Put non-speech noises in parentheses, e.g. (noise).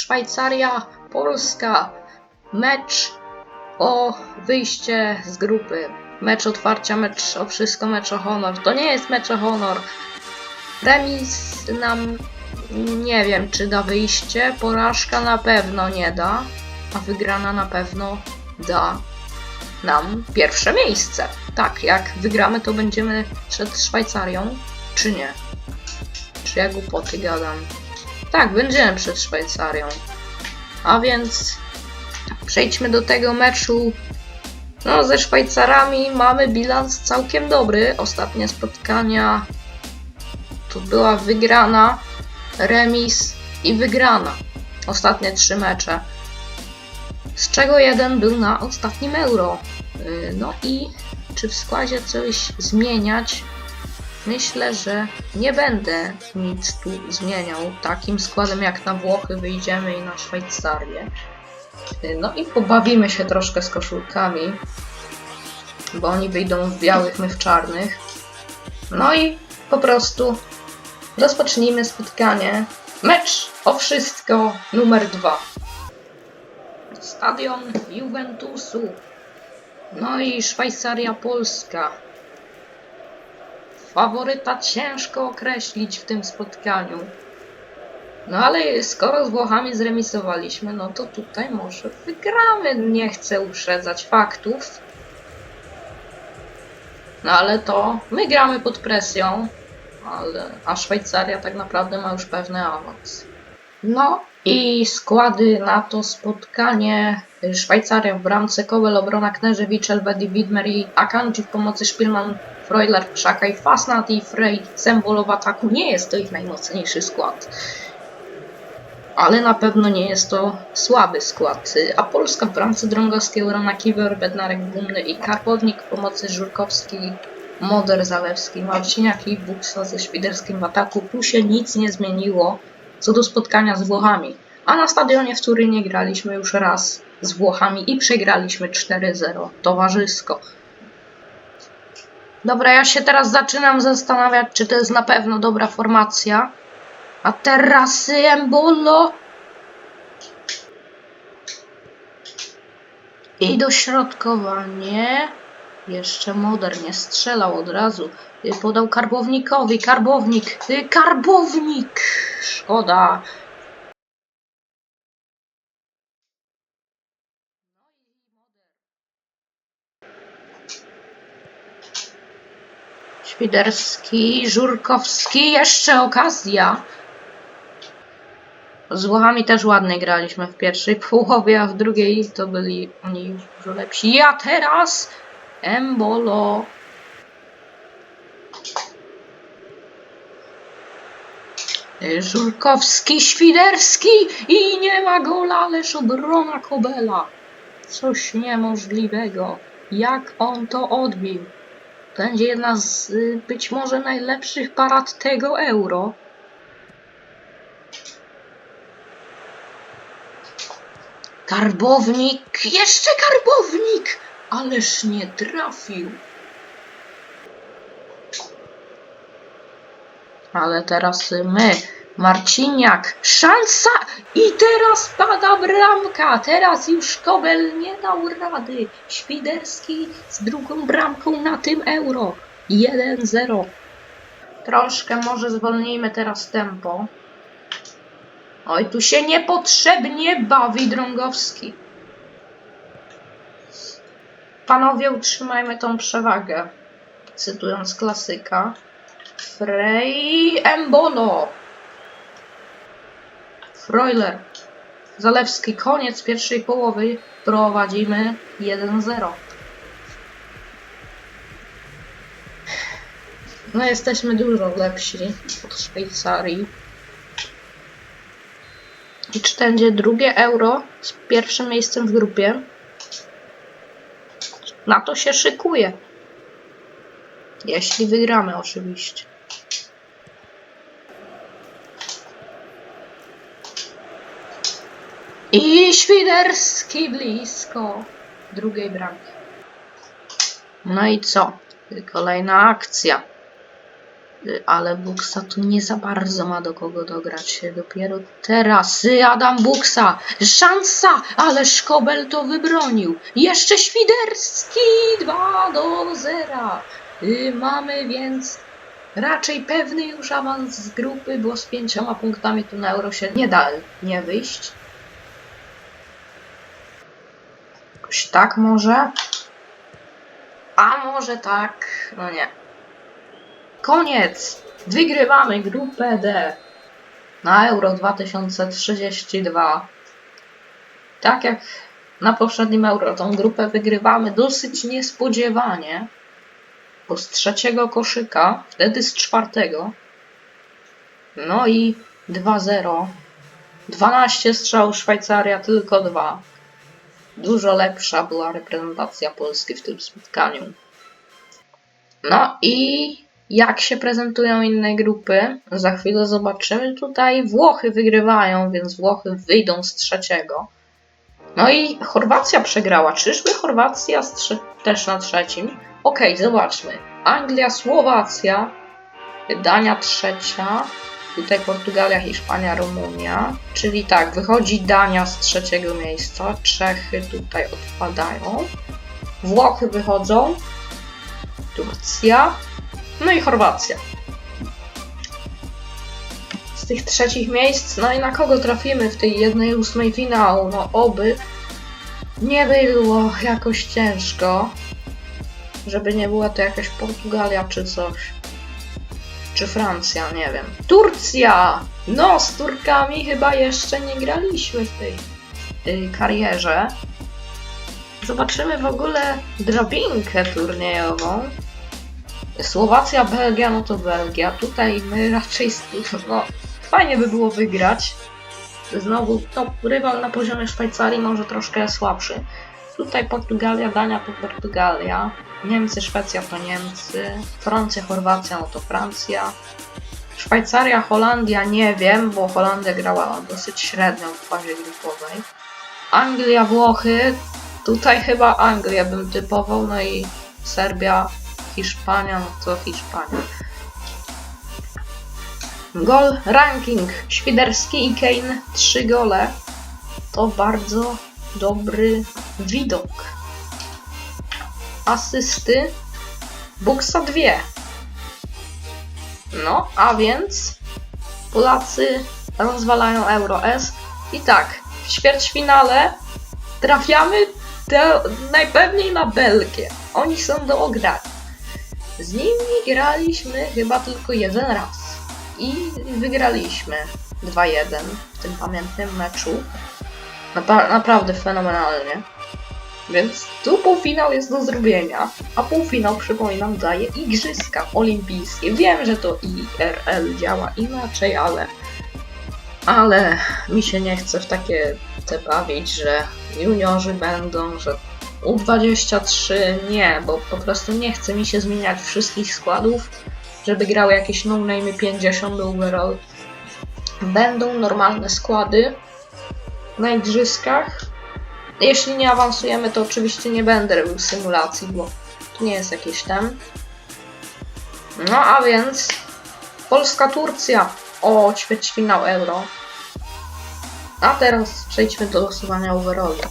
Szwajcaria, Polska. Mecz o wyjście z grupy. Mecz otwarcia, mecz o wszystko, mecz o honor. To nie jest mecz o honor. Remis nam nie wiem, czy da wyjście. Porażka na pewno nie da, a wygrana na pewno da nam pierwsze miejsce. Tak, jak wygramy, to będziemy przed Szwajcarią, czy nie? Czy ja głupoty gadam? Tak, będziemy przed Szwajcarią. A więc przejdźmy do tego meczu. No, ze Szwajcarami mamy bilans całkiem dobry. Ostatnie spotkania to była wygrana, remis i wygrana. Ostatnie trzy mecze. Z czego jeden był na ostatnim euro. Yy, No i czy w składzie coś zmieniać? Myślę, że nie będę nic tu zmieniał. Takim składem jak na Włochy wyjdziemy i na Szwajcarię. No i pobawimy się troszkę z koszulkami, bo oni wyjdą w białych, my w czarnych. No i po prostu rozpocznijmy spotkanie. Mecz o wszystko numer dwa. Stadion Juventusu. No i Szwajcaria Polska. Faworyta ciężko określić w tym spotkaniu. No ale skoro z Włochami zremisowaliśmy, no to tutaj może wygramy. Nie chcę uprzedzać faktów. No ale to my gramy pod presją, ale, a Szwajcaria tak naprawdę ma już pewny awans. No i składy na to spotkanie. Szwajcaria w bramce, Kowel, obrona Kneżewicz, Elvedi, Widmer i Akanji w pomocy Szpilman, Freuler, Szaka i Fasnat i Frey, Sembolo w ataku. Nie jest to ich najmocniejszy skład. Ale na pewno nie jest to słaby skład. A Polska w bramce Drągowskiej, Urana Kiwer, Bednarek Gumny i Karpownik pomocy Żurkowski, Moder Zalewski, Marciniak i Buksa ze Świderskim w ataku. Tu się nic nie zmieniło co do spotkania z Włochami. A na stadionie w Turynie graliśmy już raz z Włochami i przegraliśmy 4-0 towarzysko. Dobra, ja się teraz zaczynam zastanawiać, czy to jest na pewno dobra formacja. A teraz Embolo. I dośrodkowanie. Jeszcze Moder nie strzelał od razu. Podał Karbownikowi. Karbownik. y, Karbownik. Szkoda. Świderski, Żurkowski, jeszcze okazja. Z Włochami też ładnie graliśmy w pierwszej (laughs) połowie, a w drugiej to byli oni dużo lepsi. A teraz Embolo. Żurkowski, Świderski i nie ma gola, ależ obrona Kobela. Coś niemożliwego. Jak on to odbił? Będzie jedna z y, być może najlepszych parad tego euro. Karbownik, jeszcze karbownik! Ależ nie trafił. Ale teraz my. Marciniak, szansa! I teraz pada bramka! Teraz już Kobel nie dał rady. Świderski z drugą bramką na tym euro. 1-0. Troszkę może zwolnijmy teraz tempo. Oj, tu się niepotrzebnie bawi Drągowski. Panowie, utrzymajmy tą przewagę. Cytując klasyka. Frey Embolo. Freuler. Zalewski. Koniec pierwszej połowy. Prowadzimy 1-0. No jesteśmy dużo lepsi od Szwajcarii. I czy będzie drugie euro z pierwszym miejscem w grupie? Na to się szykuje. Jeśli wygramy, oczywiście. I Świderski blisko drugiej bramki. No i co? Kolejna akcja. Ale Buksa tu nie za bardzo ma do kogo dograć się. Dopiero teraz Adam Buksa. Szansa! Ale Szkobel to wybronił. Jeszcze Świderski 2 do 0. Y, Mamy więc raczej pewny już awans z grupy, bo z pięcioma punktami tu na euro się nie da nie wyjść. Jakoś tak może? A może tak? No nie. Koniec! Wygrywamy grupę D na Euro 2032. Tak jak na poprzednim Euro, tą grupę wygrywamy dosyć niespodziewanie, bo z trzeciego koszyka, wtedy z czwartego. No i 2-0. 12 strzałów Szwajcaria, tylko dwa. Dużo lepsza była reprezentacja Polski w tym spotkaniu. No i jak się prezentują inne grupy? Za chwilę zobaczymy. Tutaj Włochy wygrywają, więc Włochy wyjdą z trzeciego. No i Chorwacja przegrała. Czyżby Chorwacja też na trzecim? Okej, zobaczmy. Anglia, Słowacja, Dania trzecia, tutaj Portugalia, Hiszpania, Rumunia. Czyli tak, wychodzi Dania z trzeciego miejsca, Czechy tutaj odpadają, Włochy wychodzą, Turcja, no i Chorwacja. Z tych trzecich miejsc, no i na kogo trafimy w tej jednej ósmej finału? No oby nie było jakoś ciężko, żeby nie była to jakaś Portugalia czy coś. Czy Francja, nie wiem. Turcja! No, z Turkami chyba jeszcze nie graliśmy w tej y, karierze. Zobaczymy w ogóle drabinkę turniejową. Słowacja, Belgia, no to Belgia. Tutaj my raczej, no, fajnie by było wygrać. Znowu, to rywal na poziomie Szwajcarii może troszkę słabszy. Tutaj Portugalia, Dania to Portugalia. Niemcy, Szwecja to Niemcy. Francja, Chorwacja no to Francja. Szwajcaria, Holandia nie wiem, bo Holandia grała dosyć średnio w fazie grupowej. Anglia, Włochy. Tutaj chyba Anglię bym typował, no i Serbia, Hiszpania, no to Hiszpania. Gol ranking. Świderski i Kane 3 gole. To bardzo dobry widok. Asysty. Buksa 2. No, a więc Polacy rozwalają Euro S. I tak, w ćwierćfinale trafiamy te, najpewniej na Belgię. Oni są do ogrania. Z nimi graliśmy chyba tylko jeden raz. I wygraliśmy 2-1 w tym pamiętnym meczu. Napa- naprawdę fenomenalnie. Więc tu półfinał jest do zrobienia, a półfinał, przypominam, daje Igrzyska Olimpijskie. Wiem, że to IRL działa inaczej, ale... Ale mi się nie chce w takie te bawić, że juniorzy będą, że U23 nie, bo po prostu nie chce mi się zmieniać wszystkich składów, żeby grały jakieś no-name 50 overall. Będą normalne składy na igrzyskach. Jeśli nie awansujemy, to oczywiście nie będę robił symulacji, bo to nie jest jakieś tam. No a więc Polska-Turcja. O, ćwierćfinał Euro. A teraz przejdźmy do losowania overallu.